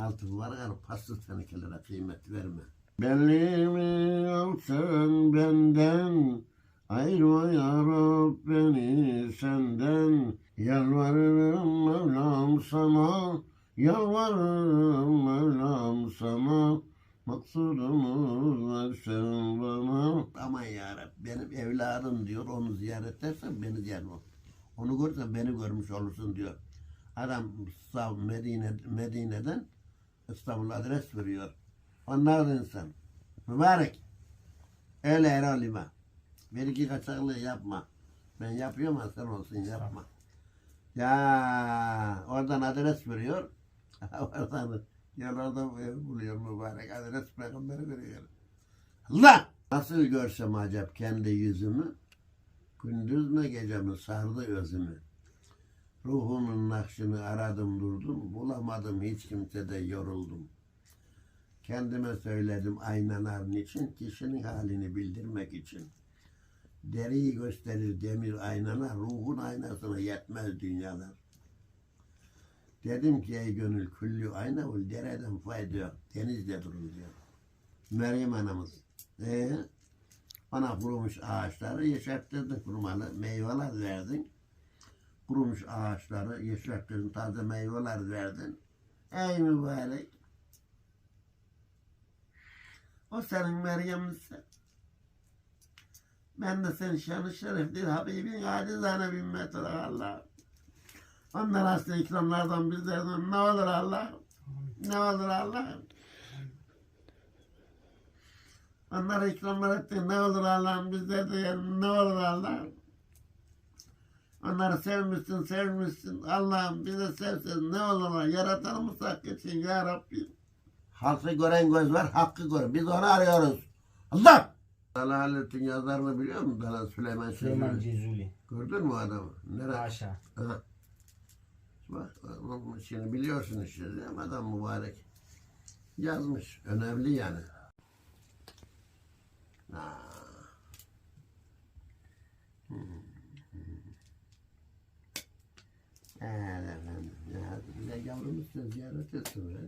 Altın var yani paslı tenekilere kıymet verme. Belli mi alsın benden Ayrı ya Rab beni senden Yalvarırım Mevlam sana Yalvarırım Mevlam sana Maksudumuz versen bana Aman ya Rab benim evladım diyor onu ziyaret edersen beni ziyaret ol. Onu görsen beni görmüş olursun diyor. Adam Medine, Medine'den İstanbul'a adres veriyor. Onlardan insan. Mübarek. Öyle herhalde bir iki kaçaklığı yapma. Ben yapıyorum ama sen olsun yapma. Ya oradan adres veriyor. oradan yalarda buluyor mübarek adres peygamberi veriyor. Allah! Nasıl görsem acaba kendi yüzümü? Gündüz mü gece mi sardı özümü? Ruhumun nakşını aradım durdum, bulamadım hiç kimsede yoruldum. Kendime söyledim aynalar niçin? Kişinin halini bildirmek için. Deriyi gösterir demir aynana, ruhun aynasına yetmez dünyalar. Dedim ki ey gönül küllü ayna ol, dereden fayda yok, denizde durur diyor. Meryem anamız. Ee, bana kurumuş ağaçları yeşerttirdin kurumalı, meyveler verdin. Kurumuş ağaçları yeşerttirdin, taze meyveler verdin. Ey mübarek. O senin Meryem'sin. Ben de senin şanı şerefli Habibin acizane bin metre Allah. Onlar hasta ikramlardan bizlerden ne olur Allah? Ne olur Allah? Onlara ikramlar ettin ne olur Allah'ım bizler de ne olur Allah? Onları sevmişsin, sevmişsin. Allah'ım bize sevsin ne olur Allah? Yaratanımız hak için ya Rabbi. Halkı gören göz var, hakkı gör. Biz onu arıyoruz. Allah! Dalalettin yazarını biliyor musun? Dalal Süleyman Süleyman. Cezuli. Gördün mü adamı? Nerede? Haşa. Ha. Bak, onun şimdi biliyorsun işte değil mi? Adam mübarek. Yazmış. Önemli yani. Ha. Evet efendim. Ya, bize yavrumuz ziyaret etsin. öyle?